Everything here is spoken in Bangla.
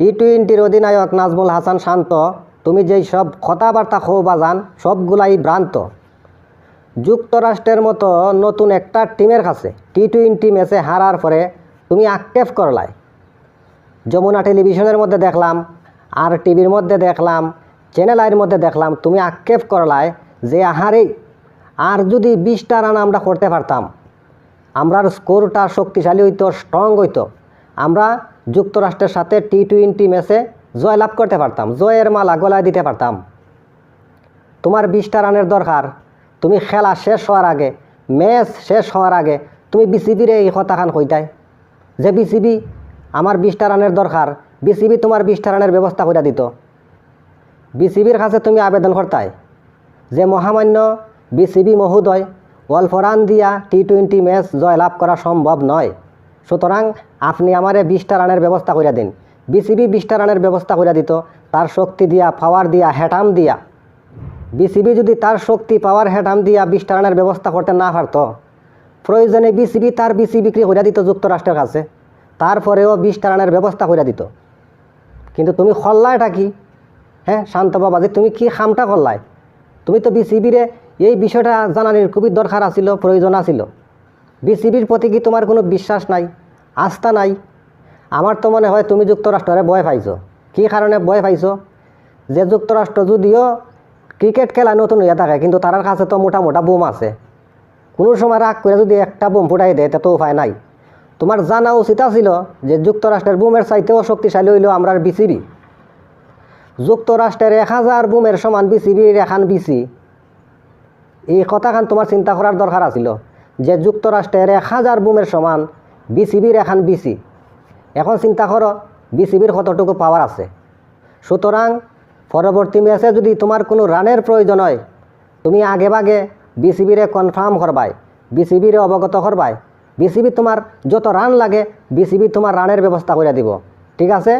টি টোয়েন্টির অধিনায়ক নাজমুল হাসান শান্ত, তুমি যেই সব কথাবার্তা খো বাজান সবগুলাই ভ্রান্ত। যুক্তরাষ্ট্রের মতো নতুন একটা টিমের কাছে টি টোয়েন্টি ম্যাচে হারার পরে তুমি আক্ষেপ করলাই। যমুনা টেলিভিশনের মধ্যে দেখলাম আর টিভির মধ্যে দেখলাম, চ্যানেল আইয়ের মধ্যে দেখলাম, তুমি আক্ষেপ করলায় যে, আহারে, আর যদি বিশটা রান আমরা করতে পারতাম, আমরার স্কোরটা শক্তিশালী হইতো স্ট্রং হইতো, আমরা যুক্তরাষ্ট্রের সাথে টি টোয়েন্টি ম্যাচে জয়লাভ করতে পারতাম। জয়ের মালা গলায় দিতে পারতাম। তোমার বিশটা রানের দরকার। তুমি খেলা শেষ হওয়ার আগে, ম্যাচ শেষ হওয়ার আগে তুমি বিসিবির এই কথাখান কইতাই যে বিসিবি আমার বিশটা রানের দরকার, বিসিবি তোমার বিশটা রানের ব্যবস্থা করে দিত। বিসিবির কাছে তুমি আবেদন করতাই যে মহামান্য বিসিবি মহোদয় রান দিয়া টি টোয়েন্টি ম্যাচ জয়লাভ করা সম্ভব নয়। আপনি আমারে বিশটা রানের ব্যবস্থা করে দিন। বিসিবি বিশটা রানের ব্যবস্থা করে দিত, তার শক্তি দিয়া পাওয়ার দিয়া হ্যাটাম দিয়া। বিসিবি যদি তার শক্তি পাওয়ার হ্যাটাম দিয়া বিশটা রানের ব্যবস্থা করতে না পারত, প্রয়োজনে বিসিবি তার বিসি বিক্রি করে দিত যুক্তরাষ্ট্রের কাছে। তারপরেও বিশটা রানের ব্যবস্থা করে দিত। কিন্তু তুমি খল্লা এটা কি? হ্যাঁ শান্ত বাবাজি তুমি কি খামটা করলাই তুমি তো বিসিবিরে এই বিষয়টা জানানির খুবই দরকার আছিল, প্রয়োজন আছিল। বিসিবির প্রতি কি তোমার কোনো বিশ্বাস নাই? আস্থা নাই। আমার তো মনে হয় তুমি যুক্তরাষ্ট্রে ভয় পাইছো। কি কারণে ভয় পাইছো? যে যুক্তরাষ্ট্র যদিও ক্রিকেট খেলা নতুন হইয়া থাকে, কিন্তু তার কাছে তো মোটা মোটা বোম আছে। কোনো সময় রাগ করে যদি একটা বোম ফুটাই দেয়, তা তো উপায় নাই। তোমার জানা উচিত আছিল যে যুক্তরাষ্ট্রের বোমের চাইতেও শক্তিশালী হইল আমরার বিসিবি। যুক্তরাষ্ট্রের এক হাজার বোমের সমান বিসিবির এখান বিসি। এই কথাখান তোমার চিন্তা করার দরকার আছিল যে যুক্তরাষ্ট্রের এক হাজার বোমের সমান বিসিবির এখন বিসি। এখন চিন্তা করো, বিসিবির কতটুকু পাওয়ার আছে। সুতরাং পরবর্তী ম্যাচে যদি তোমার কোনো রানের প্রয়োজন হয়, তুমি আগে ভাগে বিসিবিরে কনফার্ম করবাই, বিসিবিরে অবগত করবাই। বিসিবি তোমার যত রান লাগে, বিসিবি তোমার রানের ব্যবস্থা করে দিব। ঠিক আছে?